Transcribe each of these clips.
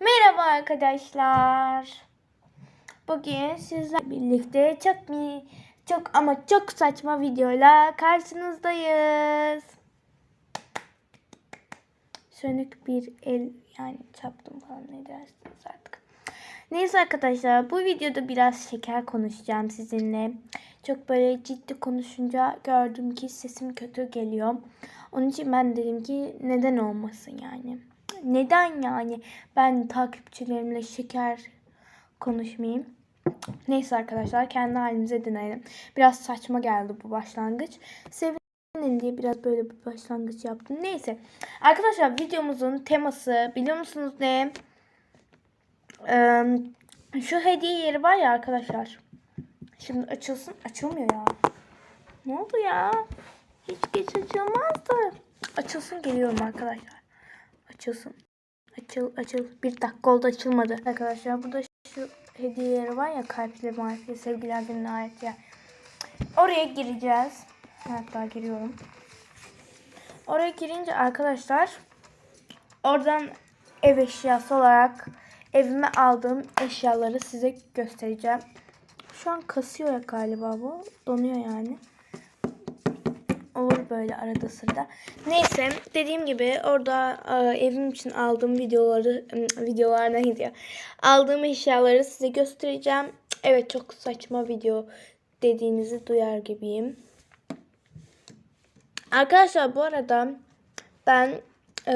Merhaba arkadaşlar. Bugün sizlerle birlikte çok mi çok ama çok saçma videoyla karşınızdayız. Sönük bir el yani çaptım falan ne dersiniz artık. Neyse arkadaşlar bu videoda biraz şeker konuşacağım sizinle. Çok böyle ciddi konuşunca gördüm ki sesim kötü geliyor. Onun için ben dedim ki neden olmasın yani. Neden yani ben takipçilerimle şeker konuşmayayım. Neyse arkadaşlar kendi halimize deneyelim. Biraz saçma geldi bu başlangıç. Sevinin diye biraz böyle bir başlangıç yaptım. Neyse. Arkadaşlar videomuzun teması biliyor musunuz ne? Ee, şu hediye yeri var ya arkadaşlar. Şimdi açılsın. Açılmıyor ya. Ne oldu ya? Hiç geç açılmazdı. Açılsın geliyorum arkadaşlar. Açılsın. Açıl açıl. Bir dakika oldu açılmadı. Arkadaşlar burada şu hediye yeri var ya kalpli marifli sevgiler gününe ait yer. Oraya gireceğiz. Hatta giriyorum. Oraya girince arkadaşlar oradan ev eşyası olarak evime aldığım eşyaları size göstereceğim. Şu an kasıyor ya galiba bu. Donuyor yani. Olur böyle arada sırada. Neyse dediğim gibi orada e, evim için aldığım videoları videolar neydi ya? Aldığım eşyaları size göstereceğim. Evet çok saçma video dediğinizi duyar gibiyim. Arkadaşlar bu arada ben e,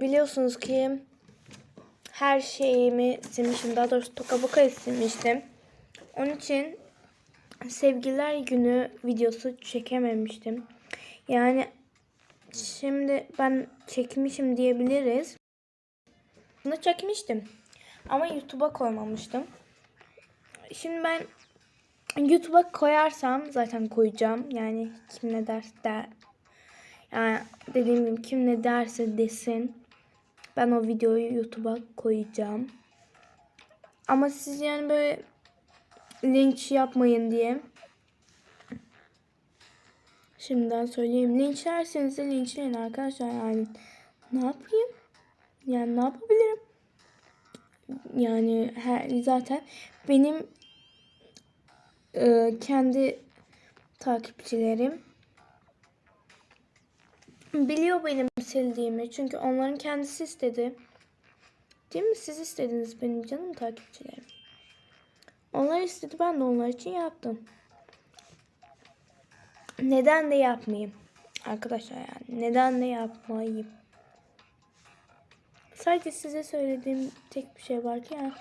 biliyorsunuz ki her şeyimi silmişim. Daha doğrusu toka boka silmiştim. Onun için sevgililer günü videosu çekememiştim. Yani şimdi ben çekmişim diyebiliriz. Bunu çekmiştim. Ama YouTube'a koymamıştım. Şimdi ben YouTube'a koyarsam zaten koyacağım. Yani kim ne derse der. Yani dediğim gibi kim ne derse desin. Ben o videoyu YouTube'a koyacağım. Ama siz yani böyle linç yapmayın diye. Şimdiden söyleyeyim. Linçlerseniz de linçleyin arkadaşlar yani. Ne yapayım? Yani ne yapabilirim? Yani her, zaten benim e, kendi takipçilerim biliyor benim sildiğimi. Çünkü onların kendisi istedi. Değil mi? Siz istediniz benim canım takipçilerim. Onlar istedi ben de onlar için yaptım. Neden de yapmayayım? Arkadaşlar yani neden de yapmayayım? Sadece size söylediğim tek bir şey var ki yani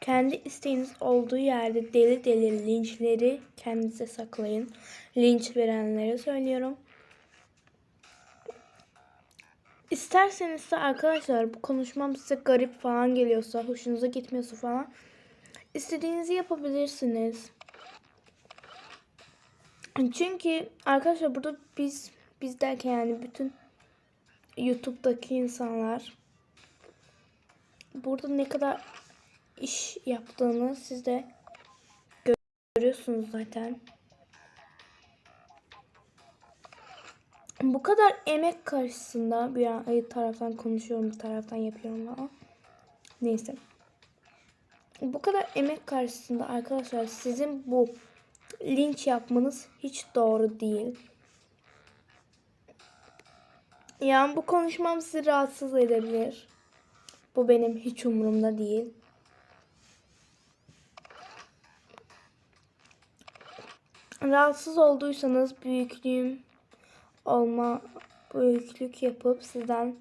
kendi isteğiniz olduğu yerde deli deli linçleri kendinize saklayın. Linç verenlere söylüyorum. İsterseniz de arkadaşlar bu konuşmam size garip falan geliyorsa, hoşunuza gitmiyorsa falan istediğinizi yapabilirsiniz. Çünkü arkadaşlar burada biz biz derken yani bütün YouTube'daki insanlar burada ne kadar iş yaptığını siz de görüyorsunuz zaten. Bu kadar emek karşısında bir taraftan konuşuyorum bir taraftan yapıyorum ama neyse. Bu kadar emek karşısında arkadaşlar sizin bu linç yapmanız hiç doğru değil. Yani bu konuşmam sizi rahatsız edebilir. Bu benim hiç umurumda değil. Rahatsız olduysanız büyüklüğüm olma büyüklük yapıp sizden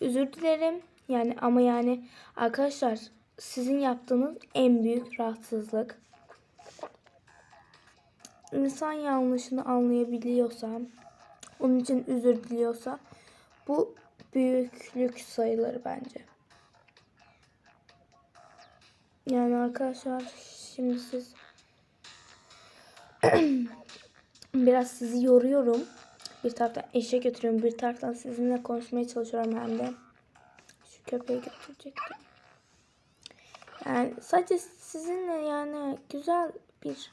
özür dilerim. Yani ama yani arkadaşlar sizin yaptığınız en büyük rahatsızlık. İnsan yanlışını anlayabiliyorsa, onun için özür diliyorsa bu büyüklük sayılır bence. Yani arkadaşlar şimdi siz biraz sizi yoruyorum. Bir taraftan eşe götürüyorum, bir taraftan sizinle konuşmaya çalışıyorum hem de. Şu köpeği götürecektim. Yani sadece sizinle yani güzel bir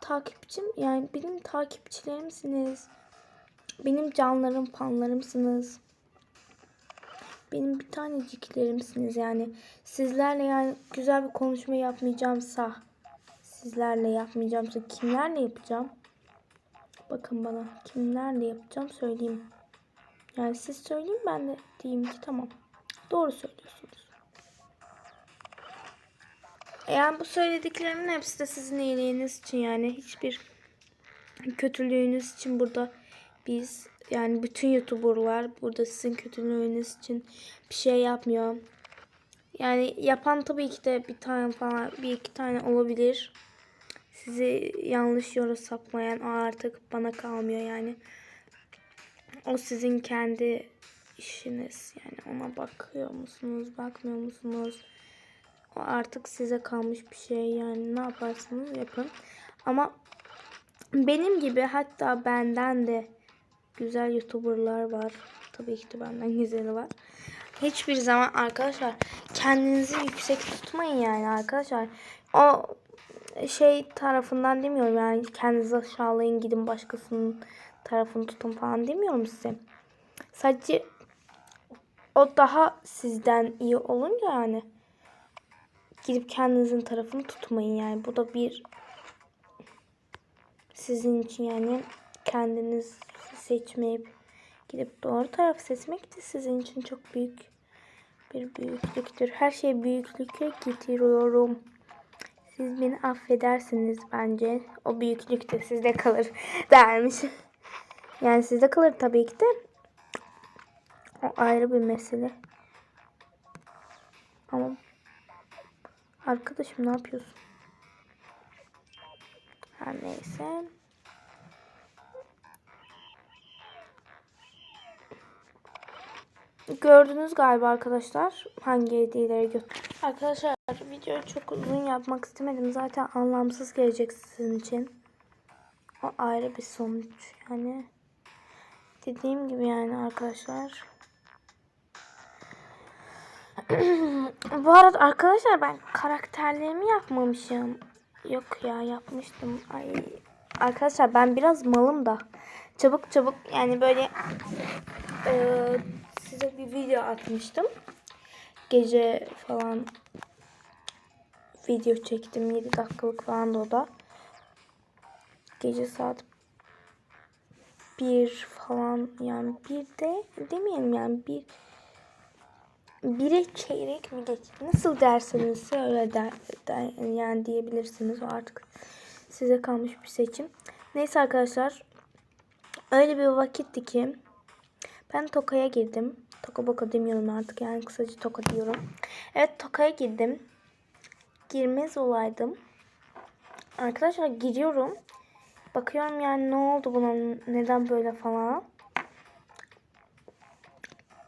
takipçim yani benim takipçilerimsiniz. Benim canlarım panlarımsınız. benim bir taneciklerimsiniz yani. Sizlerle yani güzel bir konuşma yapmayacağımsa, sizlerle yapmayacağımsa kimlerle yapacağım? Bakın bana kimlerle yapacağım söyleyeyim. Yani siz söyleyin ben de diyeyim ki tamam. Doğru söylüyorsunuz. Yani bu söylediklerimin hepsi de sizin iyiliğiniz için yani hiçbir kötülüğünüz için burada biz yani bütün youtuberlar burada sizin kötülüğünüz için bir şey yapmıyor. Yani yapan tabii ki de bir tane falan bir iki tane olabilir. Sizi yanlış yola sapmayan artık bana kalmıyor yani. O sizin kendi işiniz. Yani ona bakıyor musunuz, bakmıyor musunuz? O artık size kalmış bir şey yani ne yaparsanız yapın. Ama benim gibi hatta benden de güzel youtuberlar var. Tabii ki de benden güzeli var. Hiçbir zaman arkadaşlar kendinizi yüksek tutmayın yani arkadaşlar. O şey tarafından demiyorum yani kendinizi aşağılayın gidin başkasının tarafını tutun falan demiyorum size. Sadece o daha sizden iyi olunca yani gidip kendinizin tarafını tutmayın yani. Bu da bir sizin için yani kendiniz seçmeyip gidip doğru tarafı seçmek de sizin için çok büyük bir büyüklüktür. Her şey büyüklükle getiriyorum. Siz beni affedersiniz bence. O büyüklük de sizde kalır dermiş. Yani sizde kalır tabii ki de. O ayrı bir mesele. Arkadaşım ne yapıyorsun? Her neyse. Gördünüz galiba arkadaşlar hangi hediyeleri götür. Arkadaşlar videoyu çok uzun yapmak istemedim. Zaten anlamsız gelecek sizin için. O ayrı bir sonuç yani. Dediğim gibi yani arkadaşlar. Bu arada arkadaşlar ben karakterlerimi yapmamışım. Yok ya yapmıştım. Ay arkadaşlar ben biraz malım da. Çabuk çabuk yani böyle e, size bir video atmıştım. Gece falan video çektim. 7 dakikalık falan da o da. Gece saat bir falan yani bir de demeyelim yani bir bire çeyrek mi geç nasıl derseniz öyle der, der, yani diyebilirsiniz o artık size kalmış bir seçim. Neyse arkadaşlar öyle bir vakitti ki ben Toka'ya girdim. Toka boka demiyorum artık yani kısaca Toka diyorum. Evet Toka'ya girdim. Girmez olaydım. Arkadaşlar giriyorum. Bakıyorum yani ne oldu buna neden böyle falan.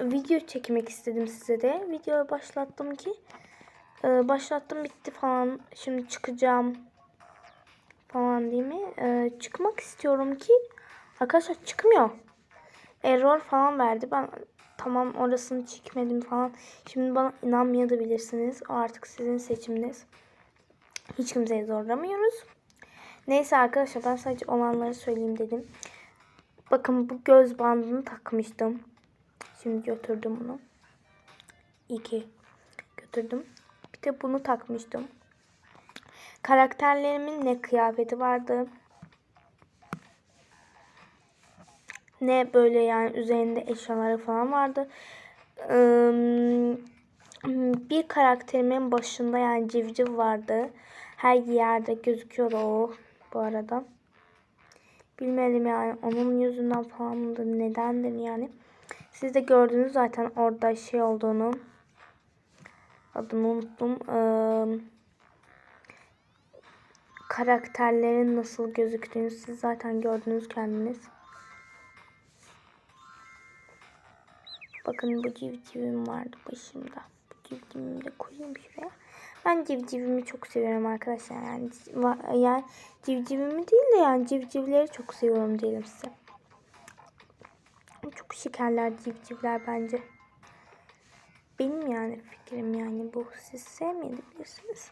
Video çekmek istedim size de. Videoyu başlattım ki. E, başlattım bitti falan. Şimdi çıkacağım. Falan değil mi? E, çıkmak istiyorum ki. Arkadaşlar çıkmıyor. Error falan verdi. Ben tamam orasını çekmedim falan. Şimdi bana inanmayabilirsiniz. O artık sizin seçiminiz. Hiç kimseyi zorlamıyoruz. Neyse arkadaşlar ben sadece olanları söyleyeyim dedim. Bakın bu göz bandını takmıştım. Şimdi götürdüm bunu. İki götürdüm. Bir de bunu takmıştım. Karakterlerimin ne kıyafeti vardı. Ne böyle yani üzerinde eşyaları falan vardı. Bir karakterimin başında yani civciv vardı. Her yerde gözüküyor o bu arada. Bilmedim yani onun yüzünden falan mıdır nedendir yani. Siz de gördünüz zaten orada şey olduğunu. Adını unuttum. Ee, karakterlerin nasıl gözüktüğünü siz zaten gördünüz kendiniz. Bakın bu civcivim vardı başımda. Bu civcivimi de koyayım şuraya. Ben civcivimi çok seviyorum arkadaşlar. Yani, yani civcivimi değil de yani civcivleri çok seviyorum diyelim size. Çok şekerler civcivler bence. Benim yani fikrim yani bu. Siz sevmeyebilirsiniz.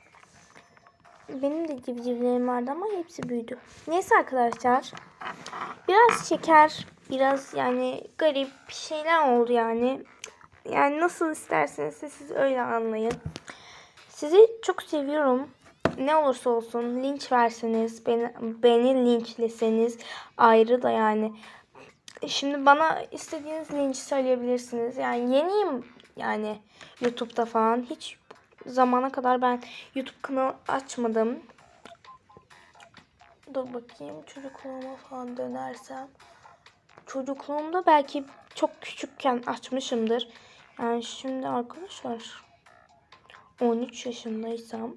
Benim de civcivlerim vardı ama hepsi büyüdü. Neyse arkadaşlar. Biraz şeker, biraz yani garip şeyler oldu yani. yani nasıl isterseniz siz öyle anlayın. Sizi çok seviyorum. Ne olursa olsun linç verseniz, beni, beni linçleseniz ayrı da yani. Şimdi bana istediğiniz linci söyleyebilirsiniz. Yani yeniyim yani YouTube'da falan. Hiç zamana kadar ben YouTube kanalı açmadım. Dur bakayım çocukluğuma falan dönersem. Çocukluğumda belki çok küçükken açmışımdır. Yani şimdi arkadaşlar 13 yaşındaysam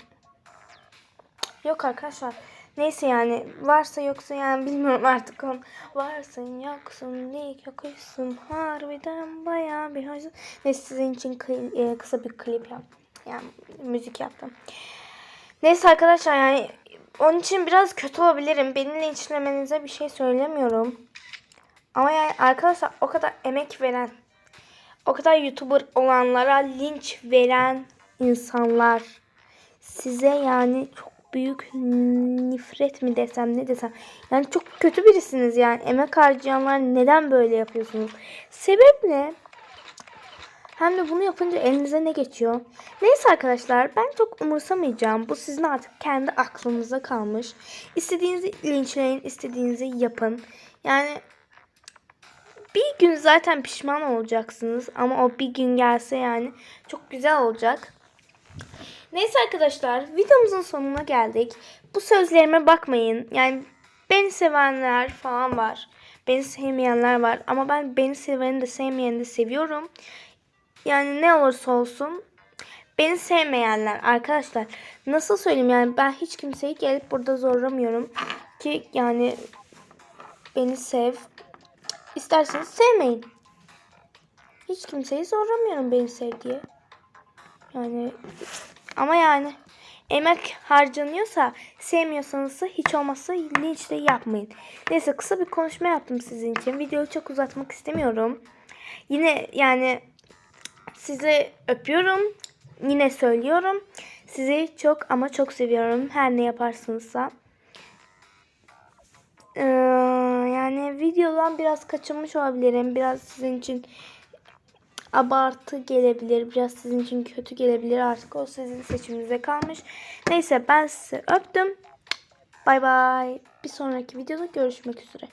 Yok arkadaşlar. Neyse yani varsa yoksa yani bilmiyorum artık on. Varsın yoksun dik yokuşsun harbiden bayağı bir hoş. Neyse sizin için kı- e, kısa bir klip yaptım. Yani müzik yaptım. Neyse arkadaşlar yani onun için biraz kötü olabilirim. Beni linçlemenize bir şey söylemiyorum. Ama yani arkadaşlar o kadar emek veren, o kadar YouTuber olanlara linç veren insanlar size yani çok büyük nifret mi desem ne desem. Yani çok kötü birisiniz yani. Emek harcayanlar neden böyle yapıyorsunuz? Sebep ne? Hem de bunu yapınca elinize ne geçiyor? Neyse arkadaşlar ben çok umursamayacağım. Bu sizin artık kendi aklınıza kalmış. İstediğinizi linçleyin, istediğinizi yapın. Yani bir gün zaten pişman olacaksınız ama o bir gün gelse yani çok güzel olacak. Neyse arkadaşlar videomuzun sonuna geldik. Bu sözlerime bakmayın. Yani beni sevenler falan var. Beni sevmeyenler var. Ama ben beni seveni de sevmeyeni de seviyorum. Yani ne olursa olsun beni sevmeyenler arkadaşlar nasıl söyleyeyim yani ben hiç kimseyi gelip burada zorlamıyorum ki yani beni sev isterseniz sevmeyin hiç kimseyi zorlamıyorum beni sev diye yani ama yani emek harcanıyorsa sevmiyorsanız hiç olmazsa linç de yapmayın. Neyse kısa bir konuşma yaptım sizin için. Videoyu çok uzatmak istemiyorum. Yine yani sizi öpüyorum. Yine söylüyorum. Sizi çok ama çok seviyorum. Her ne yaparsınızsa. Ee, yani videodan biraz kaçınmış olabilirim. Biraz sizin için abartı gelebilir. Biraz sizin için kötü gelebilir. Artık o sizin seçiminize kalmış. Neyse ben sizi öptüm. Bay bay. Bir sonraki videoda görüşmek üzere.